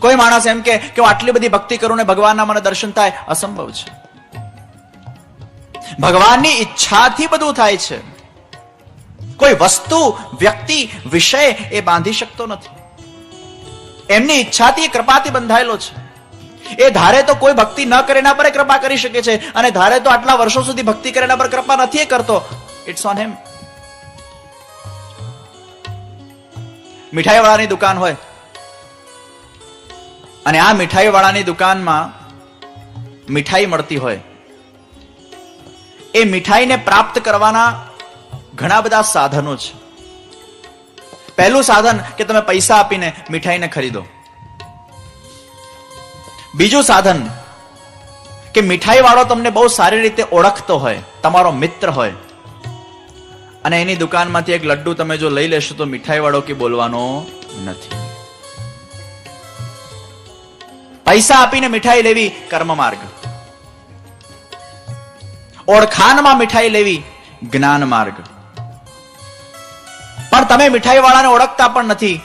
કોઈ માણસ એમ કે હું આટલી બધી ભક્તિ કરું ને ભગવાનના મને દર્શન થાય, અસંભવ છે. ભગવાનની ઈચ્છાથી બધું થાય છે. કોઈ વસ્તુ, વ્યક્તિ, વિષય એ બાંધી શકતો નથી. એમની ઈચ્છાથી કૃપાથી બંધાયેલો છે. એ ધારે તો કોઈ ભક્તિ ન કરે એના પર કૃપા કરી શકે છે. અને ધારે તો આટલા વર્ષો સુધી ભક્તિ કરે એના પર કૃપા નથી કરતો. ઇટ્સ ઓન હેમ મીઠાઈ વાળાની દુકાન હોય અને આ મીઠાઈ વાળાની દુકાનમાં મીઠાઈ મળતી હોય. એ મીઠાઈને પ્રાપ્ત કરવાના ઘણા બધા સાધનો છે. પહેલું સાધન કે તમે પૈસા આપીને મીઠાઈને ખરીદો. બીજું સાધન કે મીઠાઈ વાળો તમને બહુ સારી રીતે ઓળખતો હોય, તમારો મિત્ર હોય. અને એની દુકાનમાંથી એક લડ્ડુ તમે જો લઈ લેશો તો મીઠાઈ વાળો કે બોલવાનો નથી. પૈસા આપીને મીઠાઈ લેવી કર્મ માર્ગ ઓળખાણમાં મીઠાઈ લેવી જ્ઞાન માર્ગ પણ તમે મીઠાઈ વાળાને ઓળખતા પણ નથી.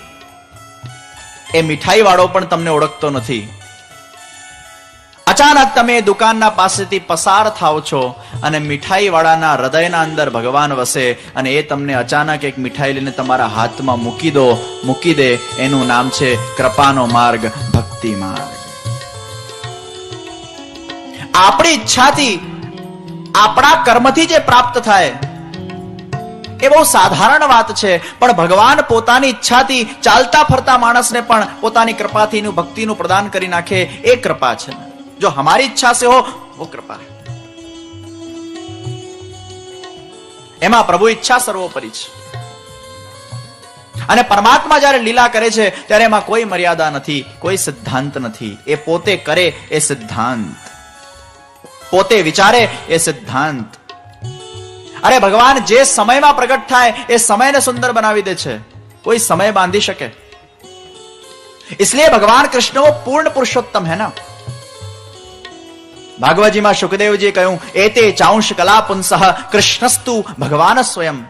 એ મીઠાઈ વાળો પણ તમને ઓળખતો નથી. અચાનક તમે દુકાનના પાસેથી પસાર થાવ છો અને મીઠાઈ વાળાના હૃદયના અંદર ભગવાન વસે અને એ તમને અચાનક એક મીઠાઈ લઈને તમારા હાથમાં મૂકી દો, મૂકી દે. એનું નામ છે કૃપાનો માર્ગ ભક્તિ માર્ગ આપણી ઈચ્છાથી આપણા કર્મથી જે પ્રાપ્ત થાય, એ બહુ સાધારણ વાત છે. પણ ભગવાન પોતાની ઈચ્છાથી ચાલતા ફરતા માણસને પણ પોતાની કૃપાથી ભક્તિનું પ્રદાન કરી નાખે એ કૃપા છે. જો હમારી ઈચ્છા સે હો વો કૃપા. એમાં પ્રભુ ઈચ્છા સર્વોપરી છે. અને પરમાત્મા જ્યારે લીલા કરે છે, ત્યારે એમાં કોઈ મર્યાદા નથી, કોઈ સિદ્ધાંત નથી. એ પોતે કરે એ સિદ્ધાંત. પોતે વિચારે એ સિદ્ધાંત અરે ભગવાન જે સમયમાં પ્રગટ થાય એ સમયને સુંદર બનાવી દે છે કોઈ સમય બાંધી શકે इसलिए भगवान कृष्ण वो पूर्ण पुरुषोत्तम है ना ભાગવતજીમાં સુખદેવજીએ કહ્યું એતે ચાંશ કલા પુંસઃ કૃષ્ણસ્તુ ભગવાન સ્વયં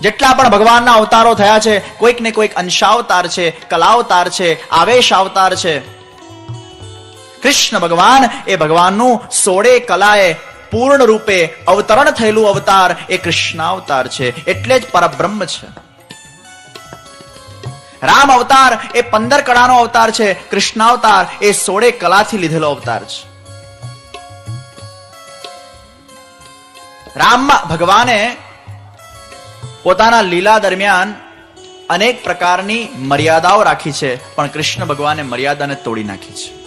જેટલા પણ ભગવાનના અવતારો થયા છે કોઈક ને કોઈક અંશાવતાર છે કલાવતાર છે આવેશ અવતાર છે કૃષ્ણ ભગવાન. એ ભગવાનનું સોળે કલાએ પૂર્ણ રૂપે અવતરણ થયેલું અવતાર એ કૃષ્ણાવતાર છે. એટલે જ પરબ્રહ્મ છે. રામ અવતાર એ પંદર કળાનો અવતાર છે. કૃષ્ણાવતાર એ સોળે કલાથી લીધેલો અવતાર છે. રામ ભગવાને પોતાના લીલા દરમિયાન અનેક પ્રકારની મર્યાદાઓ રાખી છે. પણ કૃષ્ણ ભગવાને મર્યાદાને તોડી નાખી છે.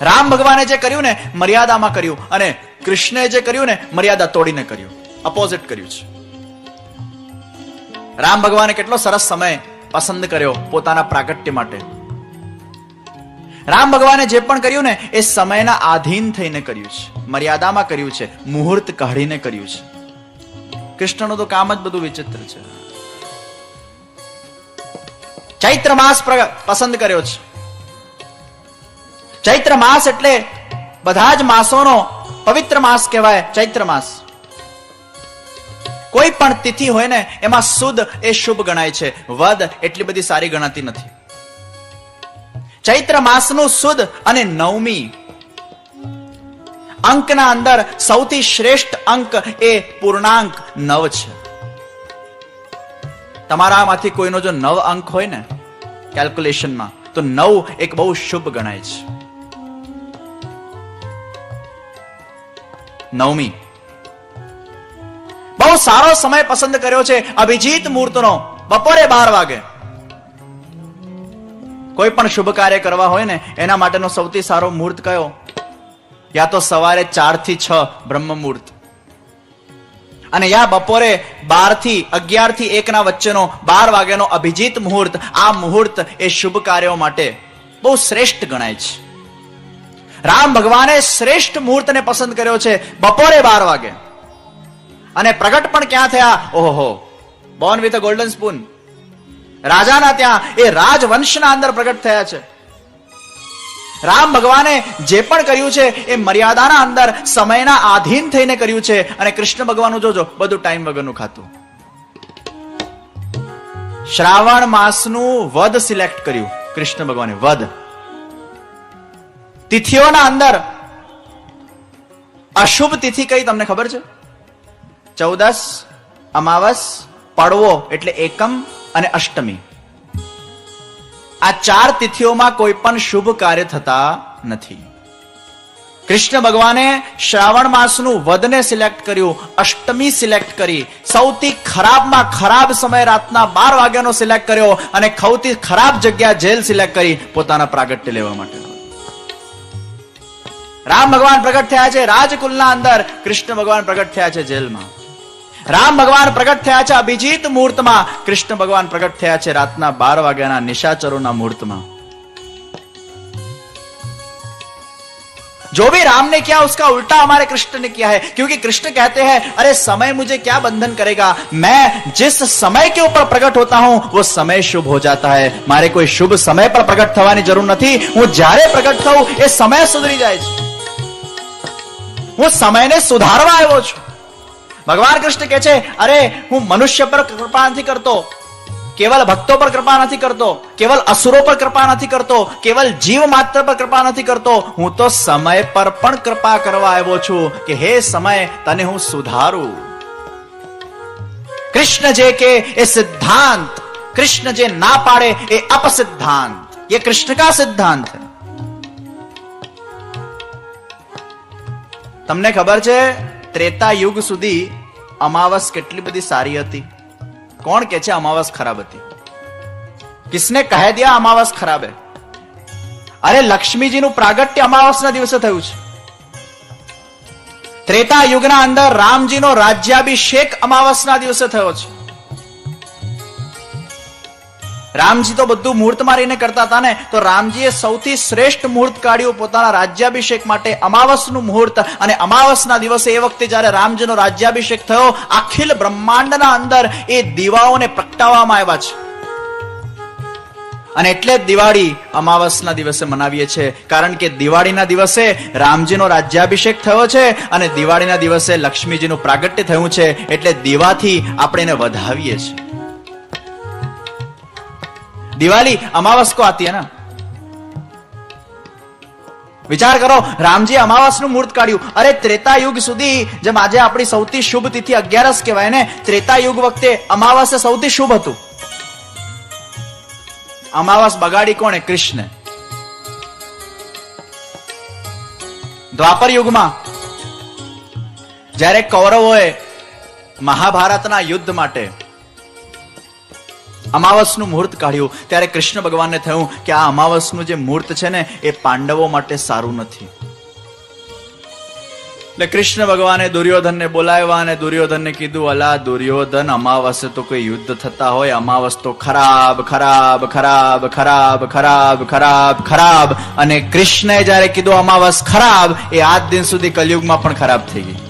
રામ ભગવાને જે કર્યું ને, મર્યાદામાં કર્યું. અને કૃષ્ણે જે કર્યું ને, મર્યાદા તોડીને કર્યું. અપોઝિટ કર્યું છે. રામ ભગવાને કેટલો સરસ સમય પસંદ કર્યો પોતાના પ્રાગટ્ય માટે. રામ ભગવાને જે પણ કર્યું ને, એ સમયના આધીન થઈને કર્યું છે. મર્યાદામાં કર્યું છે. મુહૂર્ત કાઢીને કર્યું છે. કૃષ્ણનું તો કામ જ બધું વિચિત્ર છે. ચૈત્ર માસ પસંદ કર્યો છે. ચૈત્ર માસ એટલે બધા જ માસોનો પવિત્ર માસ કહેવાય ચૈત્ર માસ. કોઈ પણ તિથિ હોય ને, એમાં સુદ એ શુભ ગણાય છે. વદ એટલી બધી સારી ગણાતી નથી. ચૈત્ર માસનું સુદ અને નવમી અંકના અંદર સૌથી શ્રેષ્ઠ અંક એ પૂર્ણાંક નવ છે. તમારામાંથી કોઈનો જો નવ અંક હોય ને કેલ્ક્યુલેશનમાં તો નવ એક બહુ શુભ ગણાય છે. નવમી. બહુ સારો સમય પસંદ કર્યો છે અભિજીત મુહૂર્તનો બપોરે બાર વાગે. કોઈ પણ શુભ કાર્ય કરવા હોય ને, એના માટેનો સૌથી સારો મુહૂર્ત કયો? યા તો સવારે ચારથી છ બ્રહ્મ મુહૂર્ત અને યા બપોરે બારથી અગિયારથી એક ના વચ્ચેનો બાર વાગ્યાનો અભિજીત મુહૂર્ત આ મુહૂર્ત એ શુભ કાર્યો માટે બહુ શ્રેષ્ઠ ગણાય છે. રામ ભગવાને શ્રેષ્ઠ મુહૂર્તને પસંદ કર્યો છે બપોરે બાર વાગે. અને પ્રગટ પણ ક્યાં થયા? ઓહો born with a golden spoon રાજાના ત્યાં એ રાજવંશના અંદર પ્રગટ થયા છે. રામ ભગવાને જે પણ કર્યું છે એ મર્યાદાના અંદર સમયના આધીન થઈને કર્યું છે. અને કૃષ્ણ ભગવાનનું જોજો, બધું ટાઈમ વગરનું ખાતું. શ્રાવણ માસનું વદ સિલેક્ટ કર્યું કૃષ્ણ ભગવાને, વદ. તિથિઓના અંદર અશુભ તિથિ કઈ તમને ખબર છે? ચૌદસ, અમાવસ, પડવો એટલે એકમ અને અષ્ટમી. આ ચાર તિથિઓમાં કોઈ પણ શુભ કાર્ય થતા નથી. કૃષ્ણ ભગવાને શ્રાવણ માસનું વધને સિલેક્ટ કર્યું, અષ્ટમી સિલેક્ટ કરી, સૌથી ખરાબમાં ખરાબ સમય રાતના બાર વાગ્યાનો સિલેક્ટ કર્યો અને સૌથી ખરાબ જગ્યા જેલ સિલેક્ટ કરી પોતાના પ્રાગટ્ય લેવા માટે. રામ ભગવાન પ્રગટ થયા છે રાજકુલના અંદર કૃષ્ણ ભગવાન પ્રગટ થયા છે જેલમાં રામ ભગવાન પ્રગટ થયા છે અભિજીત મુહૂર્તમાં કૃષ્ણ ભગવાન પ્રગટ થયા છે રાતના બાર વાગ્યાના નિશાચરોના મુહૂર્તમાં जो भी राम ने किया उसका उल्टा हमारे कृष्ण ने किया है क्योंकि कृष्ण कहते हैं अरे समय मुझे क्या बंधन करेगा मैं जिस समय के ऊपर प्रकट होता हूं वो समय शुभ हो जाता है મારે કોઈ શુભ સમય પર પ્રગટ થવાની જરૂર નથી હું જ્યારે પ્રગટ થઉં એ સમય સુધરી જાય છે હું સમયને સુધારવા આવ્યો છું ભગવાન કૃષ્ણ કહે છે અરે હું મનુષ્ય પર કૃપા નથી કરતો કેવલ ભક્તો પર કૃપા નથી કરતો કેવલ અસુરો પર કૃપા નથી કરતો કેવલ જીવ માત્ર પર કૃપા નથી કરતો હું તો સમય પર પણ કૃપા કરવા આવ્યો છું કે હે સમય તને હું સુધારું કૃષ્ણ જે કે એ સિદ્ધાંત કૃષ્ણ જે ના પાડે એ અપસિદ્ધાંત ये कृष्ण का सिद्धांत है તમને ખબર છે, ત્રેતા યુગ સુધી અમાવસ કેટલી બધી સારી હતી? કોણ કે છે અમાવસ ખરાબ હતી? કિસને કહે દિયા અમાવસ ખરાબ હે? અરે લક્ષ્મીજીનું પ્રાગટ્ય અમાવસના દિવસે થયું છે. ત્રેતા યુગના અંદર રામજીનો રાજ્યાભિષેક અમાવસના દિવસે થયો છે. રામજી તો બધું મુહૂર્ત મારીને કરતા હતા ને. તો રામજીએ સૌથી શ્રેષ્ઠ મુહૂર્ત કાઢ્યું પોતાના રાજ્યાભિષેક માટે અમાવસનું મુહૂર્ત. અને અમાવસના દિવસે એ વખતે જ્યારે રામજીનો રાજ્યાભિષેક થયો, અખિલ બ્રહ્માંડના અંદર એ દીવાઓને પ્રગટાવવામાં આવ્યા છે. અને એટલે જ દિવાળી અમાવસના દિવસે મનાવીએ છીએ કારણ કે દિવાળીના દિવસે રામજીનો રાજ્યાભિષેક થયો છે અને દિવાળીના દિવસે લક્ષ્મીજીનું પ્રાગટ્ય થયું છે. એટલે દીવાથી આપણે એને વધાવીએ છીએ. दिवाली अमावस को आती है ना વિચાર કરો રામજી અમાવાસનું મુહૂર્ત કાઢ્યું અરે ત્રેતા યુગ સુધી જેમ આજે આપણી સૌથી શુભ તિથિ અગિયારસ કહેવાય ને ત્રેતા યુગ વખતે અમાવાસ સૌથી શુભ હતું અમાવાસ બગાડી કોણે કૃષ્ણ દ્વાપર યુગમાં જ્યારે કૌરવોએ મહાભારતના યુદ્ધ માટે અમાવસનું મુહૂર્ત કાઢ્યું. ત્યારે કૃષ્ણ ભગવાનને થયું કે આ અમાવસનું જે મુહૂર્ત છે ને, એ પાંડવો માટે સારું નથી. એટલે કૃષ્ણ ભગવાને દુર્યોધનને બોલાવ્યા અને દુર્યોધનને કીધું, અલા, દુર્યોધન, અમાવસે તો કોઈ યુદ્ધ થતા હોય. અમાવસ તો ખરાબ ખરાબ ખરાબ ખરાબ ખરાબ ખરાબ ખરાબ. અને કૃષ્ણએ જ્યારે કીધું, અમાવસ ખરાબ, એ આજ દિન સુધી કલયુગમાં પણ ખરાબ થઈ ગઈ.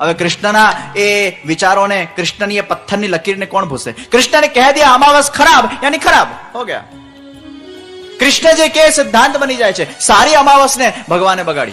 હવે કૃષ્ણના એ વિચારોને કૃષ્ણની એ પથ્થરની લકીરને કોણ ભૂસે? કૃષ્ણને કહે દે અમાવસ ખરાબ, યાની ખરાબ. હો ગયા. કૃષ્ણ જે કે સિદ્ધાંત બની જાય છે. સારી અમાવસને ભગવાને બગાડી.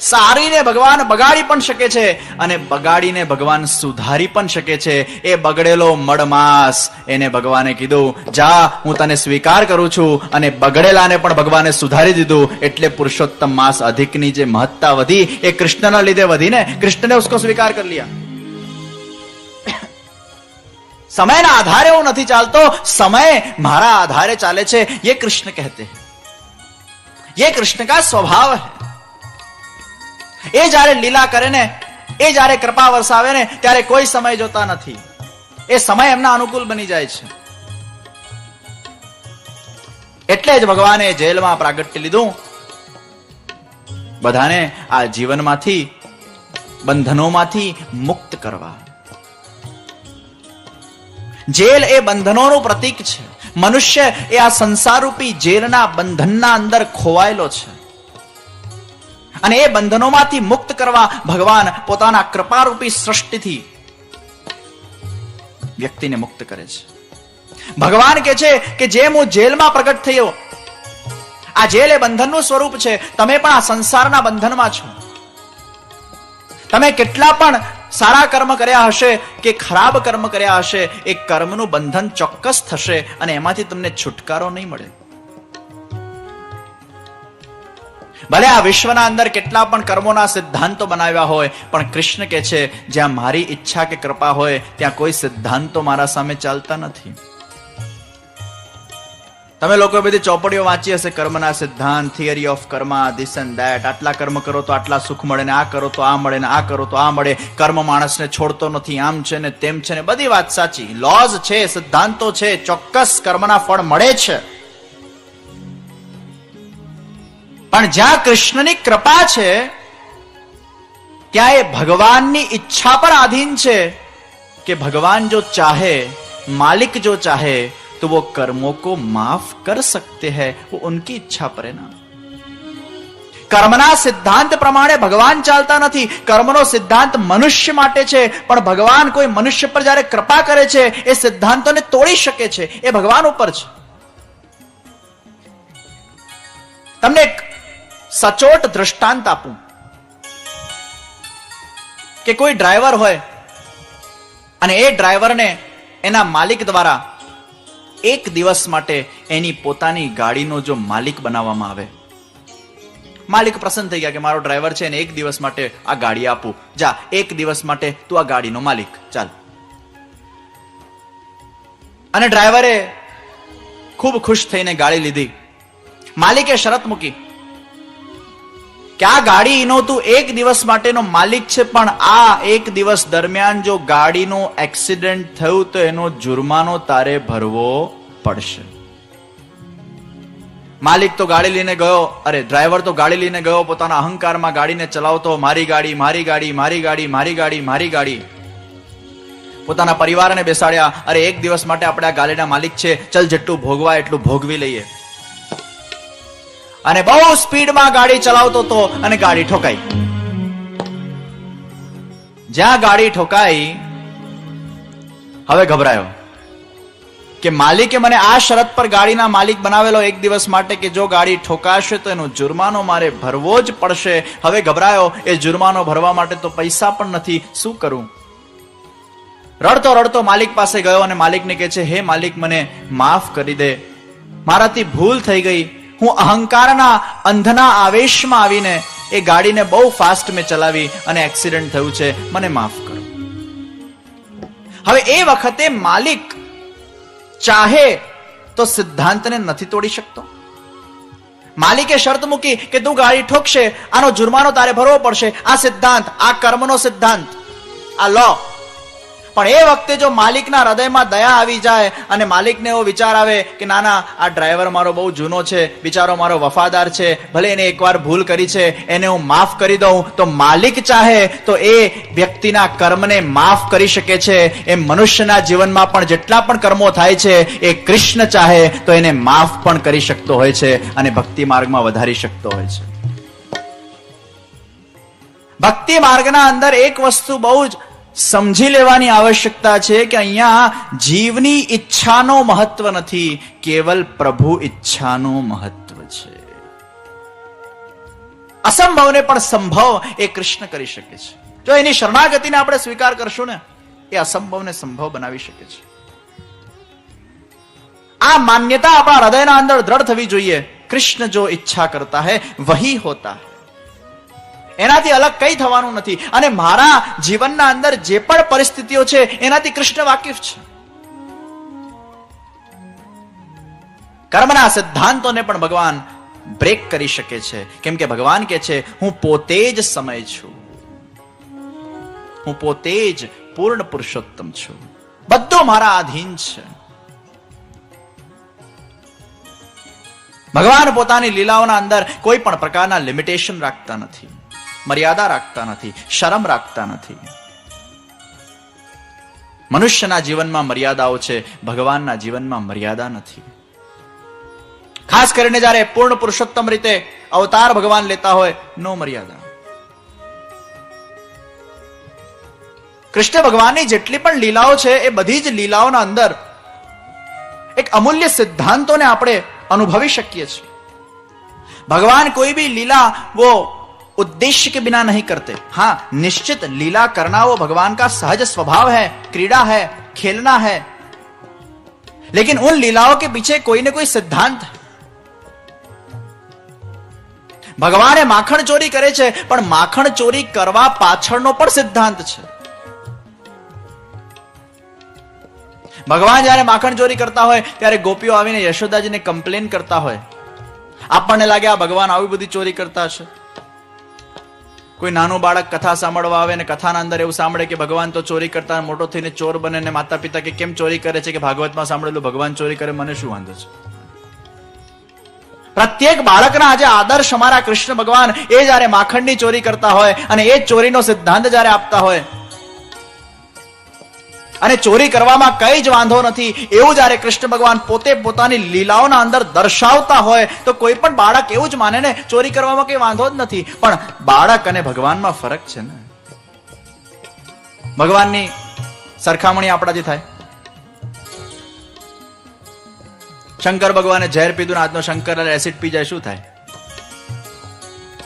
સારીને ભગવાન બગાડી પણ શકે છે અને બગાડીને ભગવાન સુધારી પણ શકે છે. એ બગડેલો મડમાસ. એને ભગવાને કીધું, જા, હું તને સ્વીકાર કરું છું. અને બગડેલાને પણ ભગવાને સુધારી દીધું. એટલે પુરુષોત્તમ માસ અધિકની જે મહત્તા વધી, એ કૃષ્ણના લીધે વધીને કૃષ્ણને ઉસકો સ્વીકાર કરી લિયા. સમયના આધારે હું નથી ચાલતો, સમય મારા આધારે ચાલે છે. એ કૃષ્ણ કહેતે યે કૃષ્ણ કા સ્વભાવ હૈ. એ જ્યારે લીલા કરે ને, એ જ્યારે કૃપા વરસાવે ને, ત્યારે કોઈ સમય જોતા નથી. એ સમય એમના અનુકૂળ બની જાય છે. એટલે જ ભગવાને જેલમાં પ્રાગટ્ય લીધું. બધાને આ જીવનમાંથી, બંધનોમાંથી મુક્ત કરવા. જેલ એ બંધનોનું પ્રતીક છે. મનુષ્ય એ આ સંસારરૂપી જેલના બંધનના અંદર ખોવાયેલો છે. અને એ બંધનોમાંથી મુક્ત કરવા ભગવાન પોતાના કૃપારૂપી સૃષ્ટિથી વ્યક્તિને મુક્ત કરે છે. ભગવાન કે છે કે જેમ હું જેલમાં પ્રગટ થયો, આ જેલ એ બંધનનું સ્વરૂપ છે, તમે પણ આ સંસારના બંધનમાં છો. તમે કેટલા પણ સારા કર્મ કર્યા હશે કે ખરાબ કર્મ કર્યા હશે, એ કર્મનું બંધન ચોક્કસ થશે અને એમાંથી તમને છુટકારો નહીં મળે. ભલે આ વિશ્વના અંદર કેટલા પણ કર્મોના સિદ્ધાંતો બનાવ્યા હોય, પણ કૃષ્ણ કે છે, જ્યાં મારી ઈચ્છા કે કૃપા હોય, ત્યાં કોઈ સિદ્ધાંતો મારા સામે ચાલતા નથી. તમે લોકો બધી ચોપડીઓ વાંચી હશે, કર્મના સિદ્ધાંત theory of karma this and that આટલા કર્મ કરો તો આટલા સુખ મળે ને આ કરો તો આ મળે ને આ કરો તો આ મળે. કર્મ માણસને છોડતો નથી, આમ છે ને તેમ છે ને બધી વાત સાચી. લોઝ છે, સિદ્ધાંતો છે, ચોક્કસ કર્મના ફળ મળે છે. પણ જ્યાં કૃષ્ણની કૃપા છે ત્યાં એ ભગવાનની ઈચ્છા પર આધીન છે કે ભગવાન જો ચાહે मालिक जो चाहे तो वो कर्मों को माफ कर सकते हैं वो उनकी इच्छा पर है ना કર્મના સિદ્ધાંત પ્રમાણે ભગવાન ચાલતા નથી કર્મનો સિદ્ધાંત મનુષ્ય માટે છે પણ ભગવાન કોઈ મનુષ્ય પર જ્યારે કૃપા કરે છે એ સિદ્ધાંતોને તોડી શકે છે એ ભગવાન ઉપર છે તમને એક સચોટ દ્રષ્ટાંત આપું. કે કોઈ ડ્રાઈવર હોય અને એ ડ્રાઈવરને એના માલિક દ્વારા એક દિવસ માટે એની પોતાની ગાડીનો જો માલિક બનાવવામાં આવે. માલિક પ્રસન્ન થઈ ગયા કે મારો ડ્રાઈવર છે ને એક દિવસ માટે આ ગાડી આપું. જા, એક દિવસ માટે તું આ ગાડીનો માલિક. ચાલ. અને ડ્રાઈવરે ખૂબ ખુશ થઈને ગાડી લીધી. માલિકે શરત મૂકી. કે આ ગાડીનો તું એક દિવસ માટેનો માલિક છે, પણ આ એક દિવસ દરમિયાન જો ગાડીનો એક્સિડન્ટ થયું તો એનો જુર્માનો તારે ભરવો પડશે. માલિક તો ગાડી લઈને ગયો, અરે ડ્રાઈવર તો ગાડી લઈને ગયો, પોતાના અહંકારમાં ગાડીને ચલાવતો, મારી ગાડી મારી ગાડી મારી ગાડી મારી ગાડી મારી ગાડી. પોતાના પરિવારને બેસાડ્યા, અરે એક દિવસ માટે આપણે આ ગાડીના માલિક છે, ચલ જેટલું ભોગવા એટલું ભોગવી લઈએ. અને બહુ સ્પીડમાં ગાડી ચલાવતો હતો અને ગાડી ઠોકાઈ. જ્યાં ગાડી ઠોકાઈ, હવે ગભરાયો કે માલિકે મને આ શરત પર ગાડીના માલિક બનાવેલો એક દિવસ માટે કે જો ગાડી ઠોકાશે તો એનો જુર્માનો મારે ભરવો જ પડશે. હવે ગભરાયો, એ જુર્માનો ભરવા માટે તો પૈસા પણ નથી, શું કરું? રડતો રડતો માલિક પાસે ગયો અને માલિકને કહે છે, હે માલિક, મને માફ કરી દે. મારાથી ભૂલ થઈ ગઈ. હું અહંકારના અંધના આવેશમાં આવીને એ ગાડીને બહુ ફાસ્ટ મેં ચલાવી અને એક્સિડન્ટ થયું છે. મને માફ કરો. હવે એ વખતે માલિક ચાહે તો સિદ્ધાંતને નથી તોડી શકતો. માલિકે શરત મૂકી કે તું ગાડી ઠોકશે, આનો જુર્માનો તારે ભરવો પડશે. આ સિદ્ધાંત, આ કર્મનો સિદ્ધાંત, આ લો પણ એ વખતે જો માલિકના હૃદયમાં દયા આવી જાય અને માલિકને એવો વિચાર આવે કે ના ના, આ ડ્રાઈવર મારો બહુ જૂનો છે, બિચારો મારો વફાદાર છે, ભલે એને એકવાર ભૂલ કરી છે, એને હું માફ કરી દઉં, તો માલિક ચાહે તો એ વ્યક્તિના કર્મને માફ કરી શકે છે. એ મનુષ્યના જીવનમાં પણ જેટલા પણ કર્મો થાય છે, એ કૃષ્ણ ચાહે તો એને માફ પણ કરી શકતો હોય છે અને ભક્તિ માર્ગમાં વધારી શકતો હોય છે. ભક્તિ માર્ગના અંદર એક વસ્તુ બહુ જ સમજી લેવાની આવશ્યકતા છે કે અહીંયા જીવની ઈચ્છાનો મહત્વ નથી, કેવલ પ્રભુ ઈચ્છાનો મહત્વ છે. અસંભવને પણ સંભવ એ કૃષ્ણ કરી શકે છે. જો એની શરણાગતિને આપણે સ્વીકાર કરશું ને, એ અસંભવને સંભવ બનાવી શકે છે. આ માન્યતા આપણા હૃદયના અંદર દ્રઢ થવી જોઈએ. કૃષ્ણ જો ઈચ્છા કરતા હૈ, વહી હોતા હૈ. એનાથી અલગ કઈ થવાનું નથી. અને મારા જીવનના અંદર જે પણ પરિસ્થિતિઓ છે, એનાથી કૃષ્ણ વાકેફ છે. કર્મના સિદ્ધાંતોને પણ ભગવાન બ્રેક કરી શકે છે. કેમ કે ભગવાન કે છે, હું પોતે જ સમય છું. હું પોતે જ પૂર્ણ પુરુષોત્તમ છું. બધું મારા આધીન છે. ભગવાન પોતાની લીલાઓના અંદર કોઈ પણ પ્રકારના લિમિટેશન રાખતા નથી. મર્યાદા રાખતા નથી, શરમ રાખતા નથી. મનુષ્યના જીવનમાં મર્યાદાઓ છે, ભગવાનના જીવનમાં મર્યાદા નથી. ખાસ કરીને જ્યારે પૂર્ણ પુરુષોત્તમ રીતે અવતાર ભગવાન લેતા હોય, નો મર્યાદા. કૃષ્ણ ભગવાનની જેટલી પણ લીલાઓ છે, એ બધી જ લીલાઓના અંદર એક અમૂલ્ય સિદ્ધાંતોને આપણે અનુભવી શકીએ છીએ. ભગવાન કોઈ બી લીલા વો उद्देश्य के बिना नहीं करते हाँ निश्चित लीला करना वो भगवान का सहज स्वभाव है क्रीड़ा है खेलना है लेकिन उन लीलाओं के पीछे कोई ना कोई सिद्धांत है ભગવાને માખણ ચોરી કરે છે પણ માખણ ચોરી કરવા પાછળનો પણ સિદ્ધાંત છે ભગવાન જ્યારે માખણ ચોરી કરતા હોય ત્યારે ગોપીઓ આવીને યશોદાજીને કમ્પ્લેન કરતા હોય આપણને લાગે આ ભગવાન આવી બધી ચોરી કરતા છે કોઈ નાનું બાળક કથા સાંભળવા આવે ને કથાના અંદર એવું સાંભળે કે ભગવાન તો ચોરી કરતા મોટો થઈને ચોર બને ને માતા પિતા કે કેમ ચોરી કરે છે કે ભાગવતમાં સાંભળેલું ભગવાન ચોરી કરે, મને શું વાંધો છે? પ્રત્યેક બાળકના આજે આદર્શ અમારા કૃષ્ણ ભગવાન એ જ્યારે માખણની ચોરી કરતા હોય અને એ ચોરીનો સિદ્ધાંત જ્યારે આપતા હોય અને ચોરી કરવામાં કઈ જ વાંધો નથી. એવું જ્યારે કૃષ્ણ ભગવાન પોતે પોતાની લીલાઓના અંદર દર્શાવતા હોય, તો કોઈ પણ બાળક એવું જ માને ને, ચોરી કરવામાં કઈ વાંધો જ નથી. પણ બાળક અને ભગવાનમાં ફરક છે ને. ભગવાનની સરખામણી આપણાથી થાય. શંકર ભગવાને ઝેર પીધું આજનો શંકર એસિડ પી જાય, શું થાય?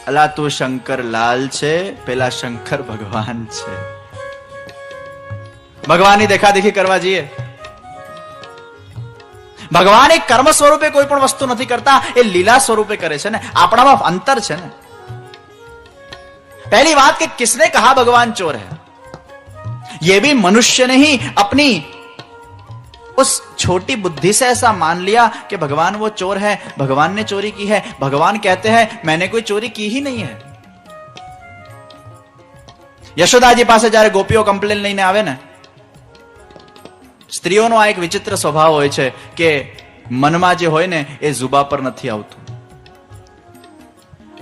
અલા તું શંકર લાલ છે, પેલા શંકર ભગવાન છે. ભગવાનની દેખાદેખી કરવા જઈએ ભગવાન એક કર્મ સ્વરૂપે કોઈ પણ વસ્તુ નથી કરતા એ લીલા સ્વરૂપે કરે છે ને આપણામાં અંતર છે ને पहली बात कि किसने कहा भगवान चोर है ये भी मनुष्य ने ही अपनी उस छोटी बुद्धि से ऐसा मान लिया कि भगवान वो चोर है भगवान ने चोरी की है भगवान कहते हैं मैंने कोई चोरी की ही नहीं है યશોદાજી પાસે જ્યારે ગોપીઓ કમ્પ્લેન લઈને આવે ને સ્ત્રીઓનો આ એક વિચિત્ર સ્વભાવ હોય છે કે મનમાં જે હોય ને એ જુબા પર નથી આવતું.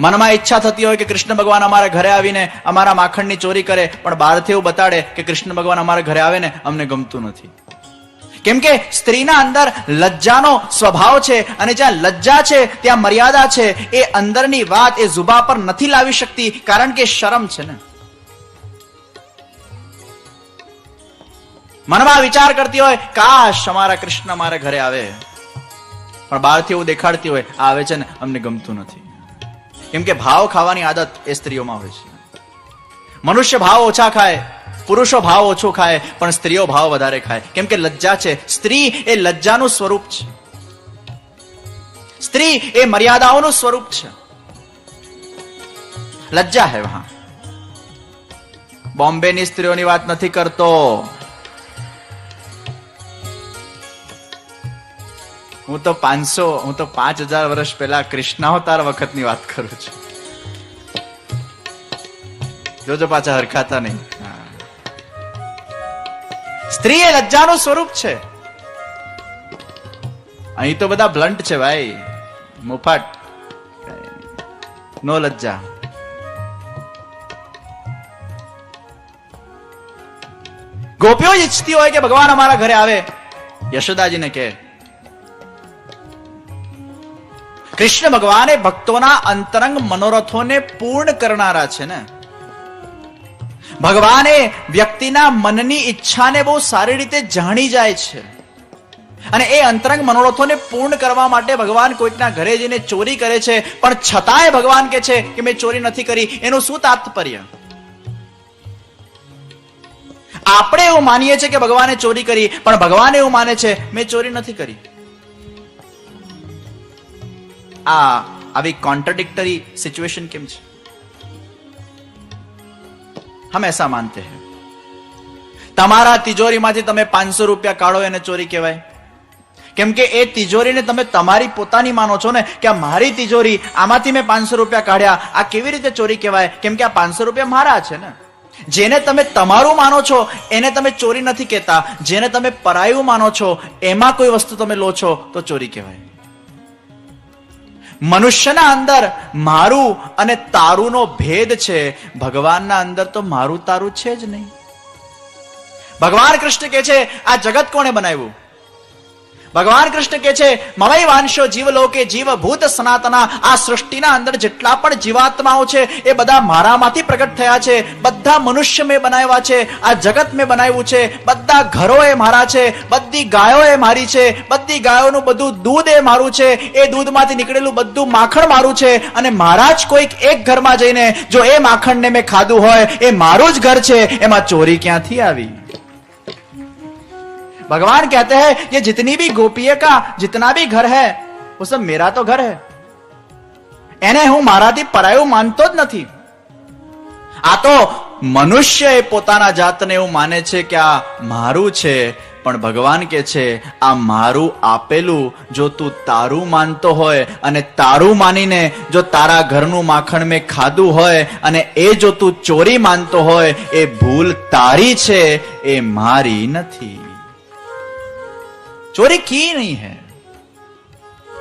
મનમાં ઈચ્છા થતી હોય કે કૃષ્ણ ભગવાન અમારા ઘરે આવીને અમારા માખણની ચોરી કરે, પણ બહારથી એવું બતાડે કે કૃષ્ણ ભગવાન અમારા ઘરે આવે ને અમને ગમતું નથી. કેમ કે સ્ત્રીના અંદર લજ્જાનો સ્વભાવ છે અને જ્યાં લજ્જા છે, ત્યાં મર્યાદા છે, એ અંદરની વાત એ જુબા પર નથી લાવી શકતી, કારણ કે શરમ છે ને. મનમાં વિચાર કરતી હોય, કાશ અમારા કૃષ્ણ મારા ઘરે આવે. પણ બહારથી એવું દેખાડતી હોય આવે છે ને, અમને ગમતું નથી. કેમ કે ભાવ ખાવાની આદત એ સ્ત્રીઓમાં હોય છે. મનુષ્ય ભાવ ઓછા ખાય, પુરુષો ભાવ ઓછો ખાય, પણ સ્ત્રીઓ ભાવ વધારે ખાય. કેમ કે લજ્જા છે. સ્ત્રી એ લજ્જાનું સ્વરૂપ છે. સ્ત્રી એ મર્યાદાઓનું સ્વરૂપ છે. લજ્જા હે વહા. બોમ્બેની સ્ત્રીઓની વાત નથી કરતો. હું તો પાંચસો, હું તો પાંચ હજાર વર્ષ પહેલા કૃષ્ણાવતાર વખતની વાત કરું છું. જોજો પાછા હરખાતા નહીં. સ્ત્રી એ લજ્જાનું સ્વરૂપ છે. અહીં તો બધા બ્લન્ટ છે ભાઈ. મુફાટ. નો લજ્જા. ગોપીઓ ઈચ્છતી હોય કે ભગવાન અમારા ઘરે આવે. યશોદાજીને કહે. કૃષ્ણ ભગવાન એ ભક્તોના અંતરંગ મનોરથોને પૂર્ણ કરનારા છે ને. ભગવાન વ્યક્તિના મનની ઈચ્છાને બહુ સારી રીતે જાણી જાય છે. અને એ અંતરંગ મનોરથોને પૂર્ણ કરવા માટે ભગવાન કોઈકના ઘરે જઈને ચોરી કરે છે, પણ છતાંય ભગવાન કે છે કે મેં ચોરી નથી કરી, એનું શું તાત્પર્ય? આપણે એવું માનીએ છીએ કે ભગવાને ચોરી કરી, પણ ભગવાન એવું માને છે, મેં ચોરી નથી કરી. આ આવી कॉन्ट्रडिक्टरी सिचुएशन કેમ છે हम ऐसा मानते हैं તમારા તિજોરીમાંથી તમે પાંચસો રૂપિયા કાઢો એને ચોરી કહેવાય કેમ કે એ તિજોરીને તમે તમારી પોતાની માનો છો ને કે આ મારી તિજોરી આમાંથી મેં પાંચસો રૂપિયા કાઢ્યા આ કેવી રીતે ચોરી કહેવાય કેમ કે આ પાંચસો રૂપિયા મારા છે ને જેને તમે તમારું માનો છો એને તમે ચોરી નથી કહેતા જેને તમે પરાયું માનો છો એમાં કોઈ વસ્તુ તમે લો છો તો ચોરી કહેવાય મનુષ્યના અંદર મારું અને તારુંનો ભેદ છે. ભગવાનના અંદર તો મારું તારું છે જ નહીં. ભગવાન કૃષ્ણ કે છે, આ જગત કોણે બનાવ્યું? ભગવાન કૃષ્ણ કે છે મમઈ વાંશો જીવલોકે જીવભૂત સનાતના. આ સૃષ્ટિના અંદર જેટલા પણ જીવાત્માઓ છે, એ બધા મારામાંથી પ્રગટ થયા છે. બધા મનુષ્ય મેં બનાવ્યા છે, આ જગત મેં બનાવ્યું છે. બધા ઘરો એ મારા છે, બધી ગાયો એ મારી છે, બધી ગાયોનું બધું દૂધ એ મારું છે. એ દૂધમાંથી નીકળેલું બધું માખણ મારું છે. અને મારા જ કોઈક એક ઘરમાં જઈને જો એ માખણને મેં ખાધું હોય, એ મારું જ ઘર છે, એમાં ચોરી ક્યાંથી આવી? भगवान कहते हैं ये जितनी भी गोपिये का जितना भी घर है वो सब मेरा तो घर है એને હું મારાથી પરાયું માનતો જ નથી આ તો મનુષ્ય એ પોતાના જાતને એવું માને છે કે આ મારું છે પણ ભગવાન કે છે આ મારું આપેલું જો તું તારું માનતો હોય અને તારું માનીને જો તારા ઘરનું માખણ મેં ખાધું હોય અને એ જો તું ચોરી માનતો હોય એ ભૂલ તારી છે એ મારી નથી ચોરી કી નહીં હૈ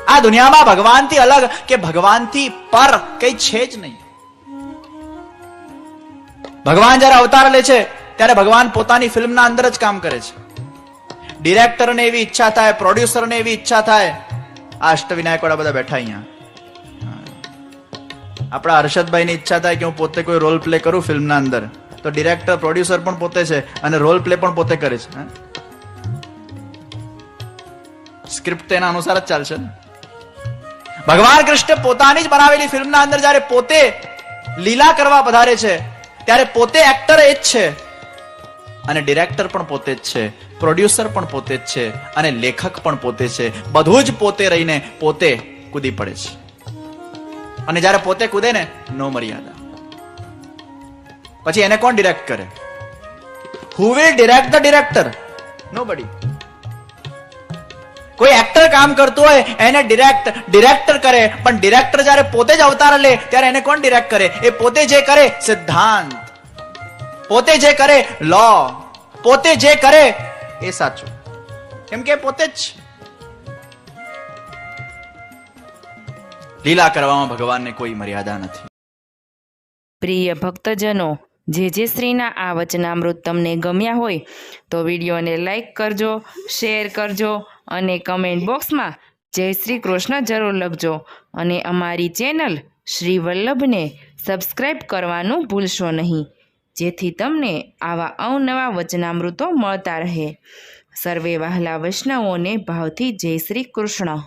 આ દુનિયામાં ભગવાનથી અલગ કે ભગવાનથી પર કઈ છે જ નહીં ભગવાન જ્યારે અવતાર લે છે ત્યારે ભગવાન પોતાની ફિલ્મના અંદર જ કામ કરે છે ડિરેક્ટરને એવી ઈચ્છા થાય પ્રોડ્યુસરને એવી ઈચ્છા થાય આ અષ્ટવિનાયક વાળા બધા બેઠા અહીંયા। આપણા હર્ષદભાઈની ઈચ્છા થાય કે હું પોતે કોઈ રોલ પ્લે કરું ફિલ્મના અંદર। તો ડિરેક્ટર પ્રોડ્યુસર પણ પોતે છે અને રોલ પ્લે પણ પોતે કરે છે? સ્ક્રિપ્ટ એના અનુસાર જ ચાલશે. ભગવાન કૃષ્ણ પોતાની જ બનાવેલી ફિલ્મના અંદર જ્યારે પોતે લીલા કરવા પધારે છે, ત્યારે પોતે એક્ટર એ જ છે. અને ડિરેક્ટર પણ પોતે જ છે પ્રોડ્યુસર પણ પોતે જ છે, અને લેખક પણ પોતે છે. બધું જ પોતે રહીને પોતે કૂદી પડે છે. અને જ્યારે પોતે કૂદે ને, નો મર્યાદા. પછી એને કોણ ડિરેક્ટ કરે? Who will direct the director nobody કોઈ એક્ટર કામ કરતું હોય, એને ડિરેક્ટ ડિરેક્ટર કરે. પણ ડિરેક્ટર જ્યારે પોતે જ અવતાર લે, ત્યારે એને કોણ ડિરેક્ટ કરે? એ પોતે જે કરે, સિદ્ધાંત. પોતે જે કરે લો પોતે જે કરે, એ સાચું. કેમ કે પોતે જ લીલા કરવામાં ભગવાનને કોઈ મર્યાદા નથી. પ્રિય ભક્તજનો જે જે શ્રીના આ વચનામૃત તમને ગમ્યા હોય તો વિડીયોને લાઇક કરજો, શેર કરજો અને કમેન્ટ બોક્સમાં જય શ્રી કૃષ્ણ જરૂર લખજો. અને અમારી ચેનલ શ્રી વલ્લભને સબસ્ક્રાઈબ કરવાનું ભૂલશો નહીં. જેથી તમને આવા અવનવા વચનામૃતો મળતા રહે. સર્વે વહાલા વૈષ્ણવોને ભાવથી જય શ્રી કૃષ્ણ.